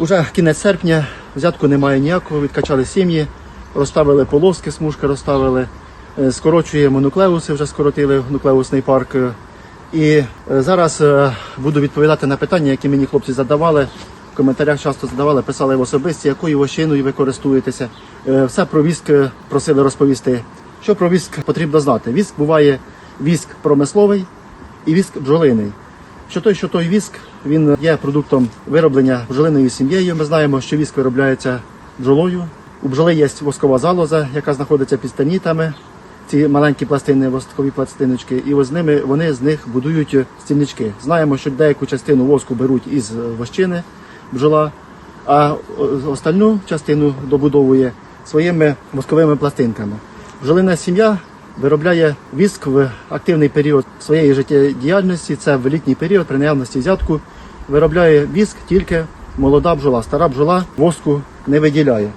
Уже кінець серпня, взятку немає ніякого, відкачали сім'ї, розставили полоски, смужки розставили, е, скорочуємо нуклеуси, вже скоротили нуклеусний парк. Е, І е, зараз буду відповідати на питання, які мені хлопці задавали. В коментарях часто задавали, писали в особисті, якою вощиною ви користуєтеся. Все про віск просили розповісти. Що про віск потрібно знати? Віск буває віск промисловий і віск бджолиний. Що той, що той віск, він є продуктом вироблення бджолиною сім'єю. Ми знаємо, що віск виробляється бджолою. У бджоли є воскова залоза, яка знаходиться під станітами. Ці маленькі пластини, воскові пластиночки, і ось з ними вони з них будують стільнички. Знаємо, що деяку частину воску беруть із вощини бджола, а остальну частину добудовує своїми восковими пластинками. Бджолина сім'я виробляє віск в активний період своєї життєдіяльності, це в літній період при наявності взятку. Виробляє віск тільки молода бджола. Стара бджола воску не виділяє.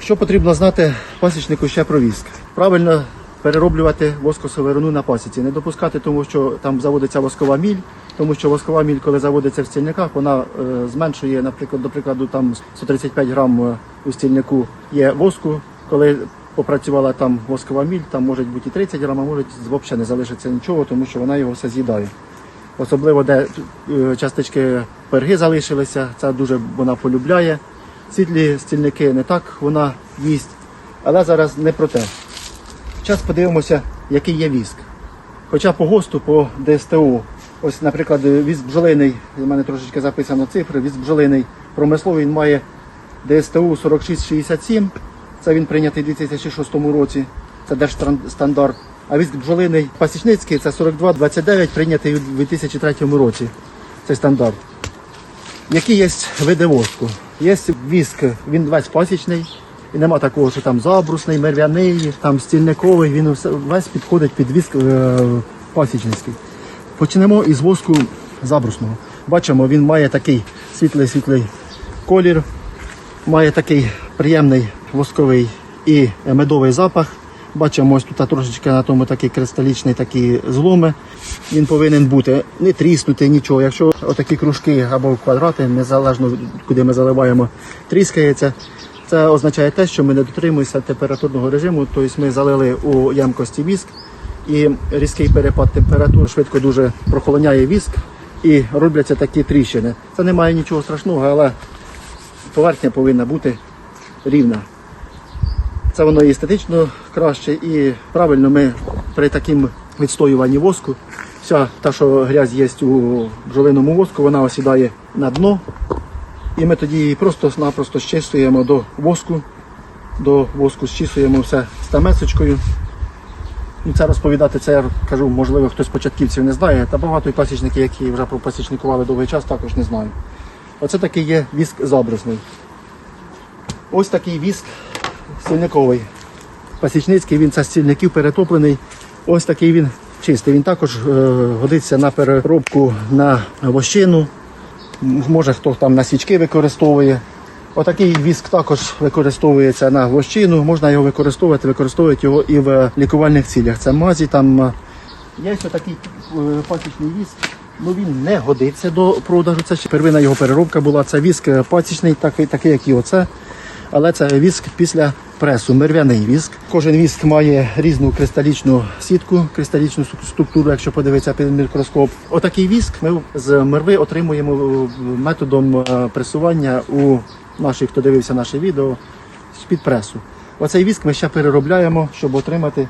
Що потрібно знати пасічнику ще про віск? Правильно перероблювати воскосовирину на пасіці, не допускати, тому що там заводиться воскова міль, тому що воскова міль, коли заводиться в стільниках, вона е, зменшує, наприклад, до прикладу, там 135 грам е, у стільнику є воску. Коли попрацювала там воскова міль, там може бути і 30 грам, а може взагалі не залишиться нічого, тому що вона його все з'їдає. Особливо, де е, частички перги залишилися, це дуже вона полюбляє. Світлі стільники не так вона їсть. Але зараз не про те. Зараз подивимося, який є віск. Хоча по ГОСТу, по ДСТУ, ось, наприклад, віск бджолиний, у мене трошечки записано цифри, віск бджолиний промисловий він має ДСТУ 4667, це він прийнятий у 2006 році, це держстандарт. А віск бджолиний пасічницький це 4229, прийнятий у 2003 році. Це стандарт. Які є види воску? Є віск, він весь пасічний, і нема такого, що там забрусний, мерв'яний, там стільниковий, він весь підходить під віск е, пасічницький. Почнемо із воску забрусного. Бачимо, він має такий світлий-світлий колір, має такий приємний восковий і медовий запах. Бачимо, ось тут трошечки на тому такі кристалічні такі зломи. Він повинен бути не тріснути нічого. Якщо отакі кружки або квадрати, незалежно куди ми заливаємо, тріскається. Це означає те, що ми не дотримуємося температурного режиму, тобто ми залили у ямкості віск і різкий перепад температур швидко дуже прохолоняє віск і робляться такі тріщини. Це не має нічого страшного, але поверхня повинна бути рівна. Це воно і естетично краще, і правильно ми при такому відстоюванні воску, вся та, що грязь є у бджолиному воску, вона осідає на дно. І ми тоді її просто-напросто щисуємо до воску, до воску щисуємо все стамесочкою. Ну, Це розповідати, це я кажу, можливо, хтось з початківців не знає, та багато і пасічники, які вже пропасічникували довгий час, також не знають. Оце такий є віск забрусний. Ось такий віск стільниковий. Пасічницький, він це перетоплений. Ось такий він чистий. Він також е, годиться на переробку на вощину. Може хто там на свічки використовує. Отакий віск також використовується на вощину. Можна його використовувати, використовують його і в лікувальних цілях. Це мазі, там е, є ще такий е, пасічний віск. Ну він не годиться до продажу. Це ще первинна його переробка була. Це віск пасічний, такий, такий як і оце. Але це віск після пресу, мерв'яний віск. Кожен віск має різну кристалічну сітку, кристалічну структуру, якщо подивитися під мікроскоп. Отакий віск ми з мерви отримуємо методом е, пресування у наших, хто дивився наше відео, з-під пресу. Оцей віск ми ще переробляємо, щоб отримати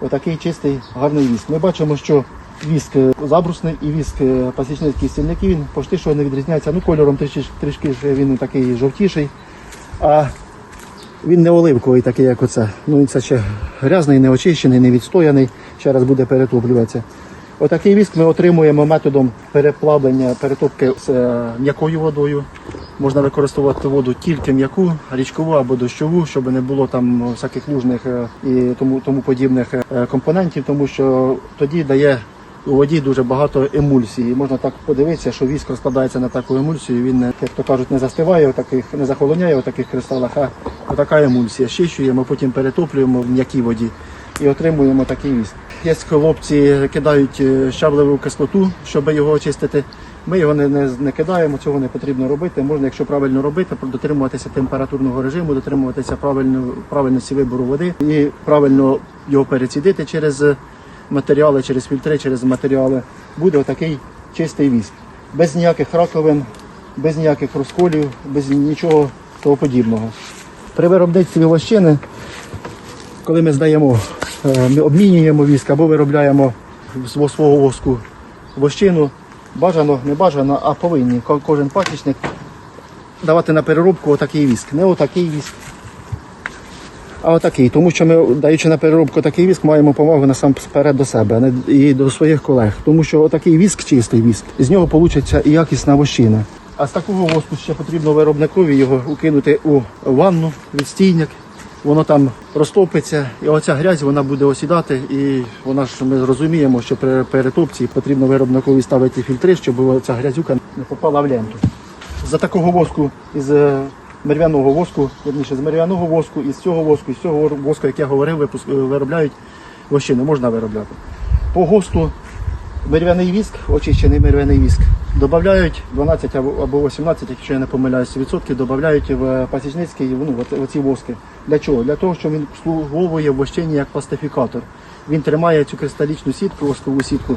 отакий чистий гарний віск. Ми бачимо, що віск е, забрусний і віск е, пасічницький стільники, він почти що не відрізняється. Ну, кольором трішки, трішки він такий жовтіший. А він не оливковий, такий, як оце. Ну, він це ще грязний, не очищений, не відстояний. Ще раз буде перетоплюватися. Отакий віск ми отримуємо методом переплавлення, перетопки з е, м'якою водою. Можна використовувати воду тільки м'яку, річкову або дощову, щоб не було там всяких лужних е, і тому, тому подібних е, компонентів, тому що тоді дає у воді дуже багато емульсії. Можна так подивитися, що віск розкладається на таку емульсію. Він, як то кажуть, не застиває у таких, не захолоняє у таких кристалах, а така емульсія. Щищуємо, потім перетоплюємо в м'якій воді і отримуємо такий віск. Є хлопці, кидають е, кислоту, щоб його очистити. Ми його не, не, не кидаємо, цього не потрібно робити. Можна, якщо правильно робити, дотримуватися температурного режиму, дотримуватися правильно, правильності вибору води і правильно його перецідити через матеріали, через фільтри, через матеріали. Буде отакий чистий віск. Без ніяких раковин, без ніяких розколів, без нічого того подібного. При виробництві вощини коли ми здаємо, е, ми обмінюємо віск або виробляємо з свого воску вощину, бажано, не бажано, а повинні кожен пасічник давати на переробку отакий віск. Не отакий віск, а отакий. Тому що ми, даючи на переробку такий віск, маємо повагу насамперед до себе і до своїх колег. Тому що отакий віск, чистий віск, з нього вийде і якісна вощина. А з такого воску ще потрібно виробникові його укинути у ванну, відстійник. Воно там розтопиться, і оця грязь вона буде осідати. І вона ж ми розуміємо, що при перетопці потрібно виробникові ставити фільтри, щоб ця грязюка не попала в ленту. За такого воску із е, мервяного воску, верніше з мервяного воску, із цього воску, із цього воску, як я говорив, е, виробляють вощини, можна виробляти. По ГОСТу мервяний віск, очищений мервяний віск, додають 12 або або 18, якщо я не помиляюся, відсотків додають в пасічницький, ну, от- оці воски. Для чого? Для того, що він слуговує в вощині як пластифікатор. Він тримає цю кристалічну сітку, воскову сітку,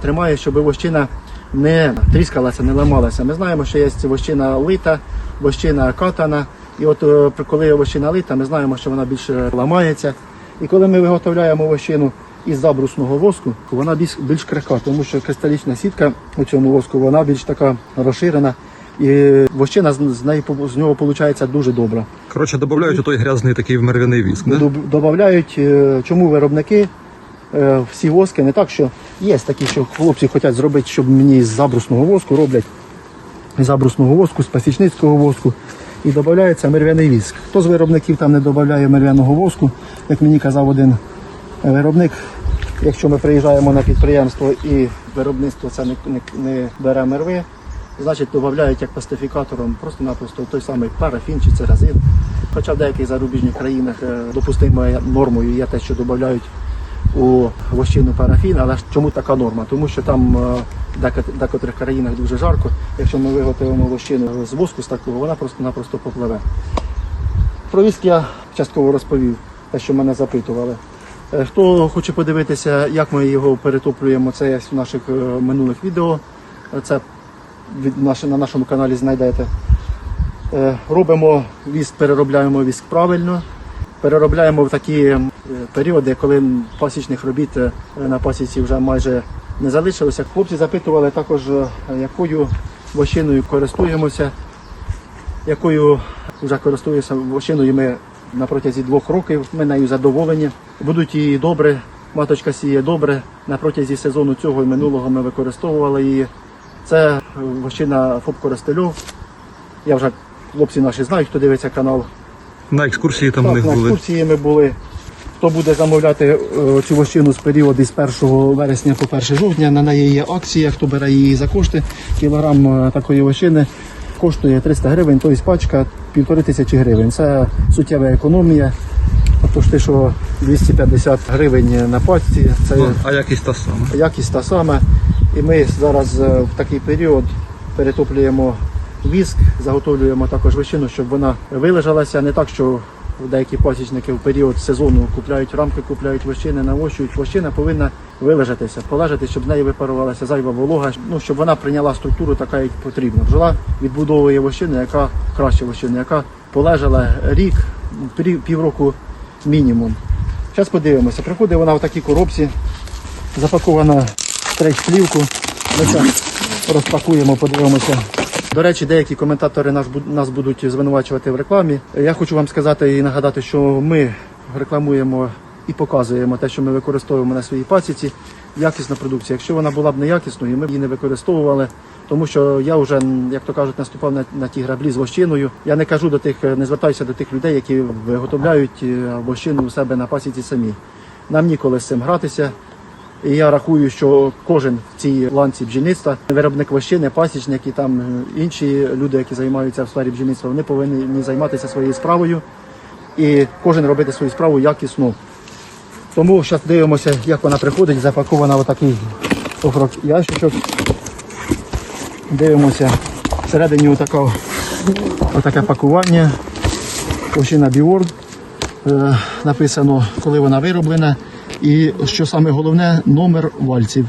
тримає, щоб вощина не тріскалася, не ламалася. Ми знаємо, що є вощина лита, вощина катана. І от е, коли вощина лита, ми знаємо, що вона більше ламається. І коли ми виготовляємо вощину із забрусного воску, вона більш, більш крихка, тому що кристалічна сітка у цьому воску вона більш така розширена. І вощина з, з неї з нього виходить дуже добра. Коротше, додають отой грязний такий вмервяний віск. Додають, е, чому виробники всі воски, не так, що є такі, що хлопці хочуть зробити, щоб мені з забрусного воску роблять з забрусного воску, з пасічницького воску. І додається мервяний віск. Хто з виробників там не додає мервяного воску, як мені казав один е, виробник, якщо ми приїжджаємо на підприємство і виробництво це не, не, не бере мерви, значить додають як пластифікатором просто-напросто той самий парафін чи церезин. Хоча в деяких зарубіжних країнах е, допустимою нормою є те, що додають у вощину парафін, але чому така норма? Тому що там е, в декотрих країнах дуже жарко. Якщо ми виготовимо вощину з воску з такого, вона просто-напросто попливе. Про віск я частково розповів, те, що мене запитували. Е, Хто хоче подивитися, як ми його перетоплюємо, це є в наших е, минулих відео. Е, Це на нашому каналі знайдете. Е, Робимо віск, переробляємо віск правильно. Переробляємо в такі е, періоди, коли пасічних робіт е, на пасіці вже майже не залишилося. Хлопці запитували також, е, якою вощиною користуємося, якою вже користуємося вощиною ми на протязі двох років. Ми нею задоволені. Будуть її добре. Маточка сіє добре. На протязі сезону цього і минулого ми використовували її. Це вощина ФОП Коростельов. Я вже хлопці наші знають, хто дивиться канал. На екскурсії там у них на були. екскурсії ми були. Хто буде замовляти е, цю вощину з періоду з 1 вересня по 1 жовтня, на неї є акція, хто бере її за кошти. Кілограм е, такої вощини коштує 300 гривень, тобто пачка півтори тисячі гривень. Це суттєва економія. Тож те, що 250 гривень на пачці, це Ну, а якість та сама. якість та сама. І ми зараз е, в такий період перетоплюємо віск, заготовлюємо також вищину, щоб вона вилежалася. Не так, що деякі пасічники в період сезону купляють рамки, купляють вощини, навощують. Вощина повинна вилежатися, полежати, щоб з неї випарувалася зайва волога, ну, щоб вона прийняла структуру така, як потрібно. Бджола відбудовує вощину, яка краще вощина, яка полежала рік, півроку мінімум. Зараз подивимося. Приходить вона в такій коробці, запакована в стрейч-плівку. Ми це розпакуємо, подивимося. До речі, деякі коментатори нас, нас будуть звинувачувати в рекламі. Я хочу вам сказати і нагадати, що ми рекламуємо і показуємо те, що ми використовуємо на своїй пасіці. Якісна продукція. Якщо вона була б неякісною, ми б її не використовували. Тому що я вже, як то кажуть, наступав на, на ті граблі з вощиною. Я не кажу до тих, не звертаюся до тих людей, які виготовляють е, вощину у себе на пасіці самі. Нам ніколи з цим гратися. І я рахую, що кожен в цій ланці бджільництва, виробник вощини, пасічник і там е, інші люди, які займаються в сфері бджільництва, вони повинні займатися своєю справою і кожен робити свою справу якісно. Тому зараз дивимося, як вона приходить, запакована в такий офрок ящичок. Дивимося. Всередині отака, отаке пакування. Овчина Біворд. Е, написано, коли вона вироблена. І що саме головне, номер вальців.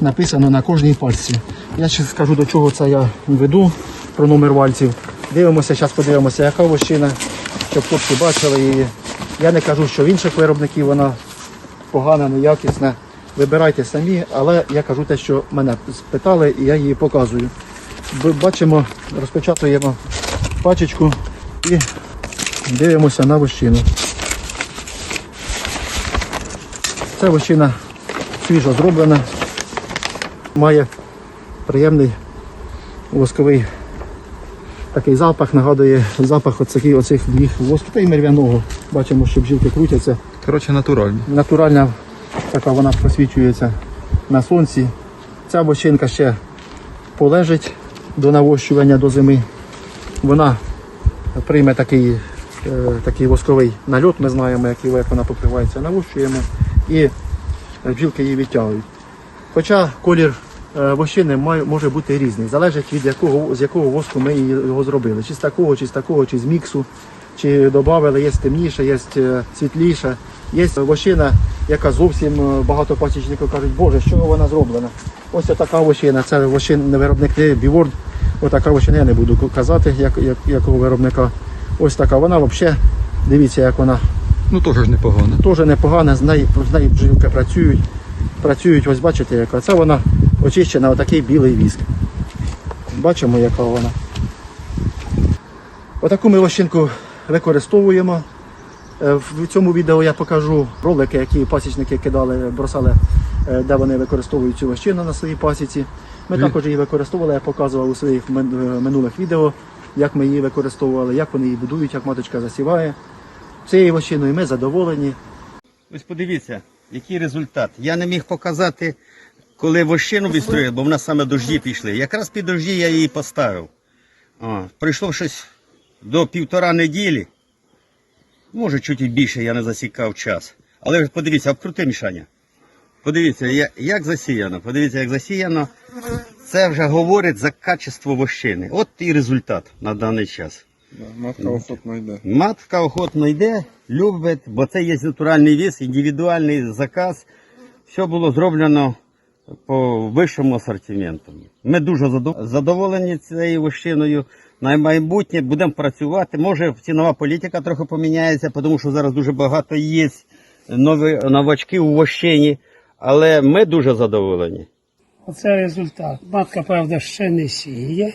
Написано на кожній пачці. Я ще скажу до чого це я веду про номер вальців. Дивимося, зараз подивимося, яка вощина, щоб хлопці бачили її. Я не кажу, що в інших виробників вона погана, неякісна. Вибирайте самі, але я кажу те, що мене спитали, і я її показую. Бачимо, розпечатуємо пачечку і дивимося на вощину. Це вощина свіжо зроблена, має приємний восковий такий запах, нагадує запах оцих, оцих їх воску та й мервяного. Бачимо, що бджілки крутяться. Коротше, натуральні. Натуральна така вона просвічується на сонці. Ця бочинка ще полежить до навощування до зими. Вона прийме такий, е, такий восковий нальот, ми знаємо, як, як вона покривається, навощуємо і бджілки її відтягують. Хоча колір е, вощини може бути різний, залежить від якого, з якого воску ми його зробили. Чи з такого, чи з такого, чи з міксу, чи додали, є темніше, є е, світліше. Є вощина, яка зовсім е, багато пасічників кажуть, боже, що вона зроблена. Ось така вощина, це вощин виробник Біворд. Отака вощина, я не буду казати, як, як, якого виробника. Ось така вона взагалі, дивіться, як вона Ну теж непогано. теж непогана, з неї, з неї бджілки працюють. Працюють, ось бачите, яка. Це вона очищена, отакий білий віск. Бачимо, яка вона. Отаку ми вощинку використовуємо. Е, В цьому відео я покажу ролики, які пасічники кидали, бросали, е, де вони використовують цю вощину на своїй пасіці. Ми Ві- також її використовували, я показував у своїх е, минулих відео, як ми її використовували, як вони її будують, як маточка засіває. Цією вощиною ми задоволені. Ось подивіться, який результат. Я не міг показати, коли вощину відстроїли, бо в нас саме дожді пішли. Якраз під дожді я її поставив. О, пройшло щось до півтора неділі. Може, чуть більше, я не засікав час. Але подивіться, обкрути мішання. Подивіться, як засіяно. Подивіться, як засіяно. Це вже говорить за качество вощини. От і результат на даний час. Матка охотно йде. Матка охотно йде, любить, бо це є натуральний віз, індивідуальний заказ. Все було зроблено по вищому асортименту. Ми дуже задоволені цією вощиною. На майбутнє будемо працювати. Може, цінова політика трохи поміняється, тому що зараз дуже багато є нові новачки у вощині. Але ми дуже задоволені. Оце результат. Матка, правда, ще не сіє.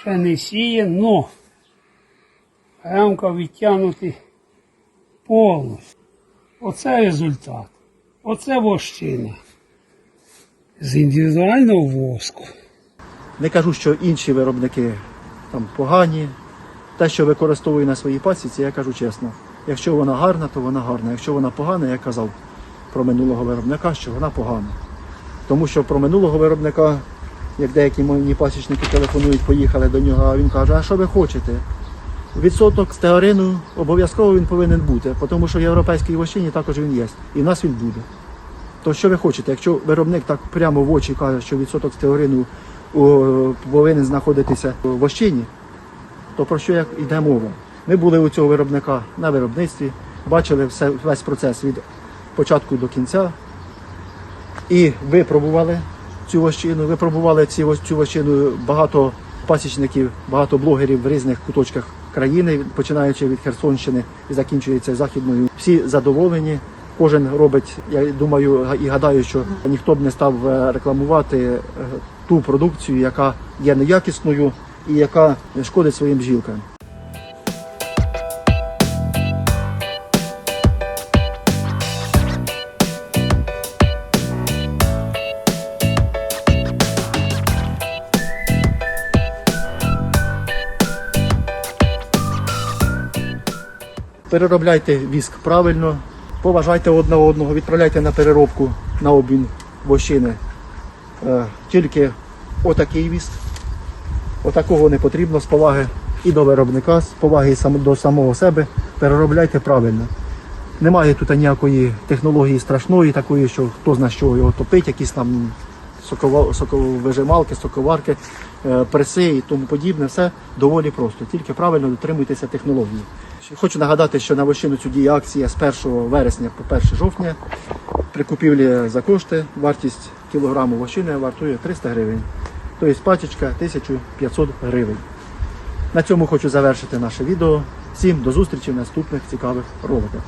Ще не сіє, но рамка відтягнути повністю. Оце результат. Оце вощина. З індивідуального воску. Не кажу, що інші виробники там погані. Те, що використовую на своїй пасіці, я кажу чесно. Якщо вона гарна, то вона гарна. Якщо вона погана, я казав про минулого виробника, що вона погана. Тому що про минулого виробника, як деякі мої пасічники телефонують, поїхали до нього, а він каже, а що ви хочете? Відсоток стеарину обов'язково він повинен бути, тому що в європейській вощині також він є. І в нас він буде. То що ви хочете? Якщо виробник так прямо в очі каже, що відсоток стеарину о, повинен знаходитися в вощині, то про що йде мова? Ми були у цього виробника на виробництві, бачили все, весь процес від початку до кінця і випробували цю вощину, випробували ці, цю вощину багато пасічників, багато блогерів в різних куточках країни, починаючи від Херсонщини і закінчується західною. Всі задоволені. Кожен робить, я думаю, і гадаю, що ніхто б не став е, рекламувати е, ту продукцію, яка є неякісною і яка шкодить своїм бджілкам. Переробляйте віск правильно, поважайте одне одного, відправляйте на переробку на обмін вощини. Е, Тільки отакий віск. Отакого не потрібно з поваги і до виробника, з поваги до самого себе. Переробляйте правильно. Немає тут ніякої технології страшної, такої, що хто зна що його топить, якісь там соковижималки, соковарки, е, преси і тому подібне. Все доволі просто. Тільки правильно дотримуйтеся технології. Хочу нагадати, що на вощину цю діє акція з 1 вересня по 1 жовтня. При купівлі за кошти вартість кілограму вощини вартує 300 гривень. Тобто пачечка 1500 гривень. На цьому хочу завершити наше відео. Всім до зустрічі в наступних цікавих роликах.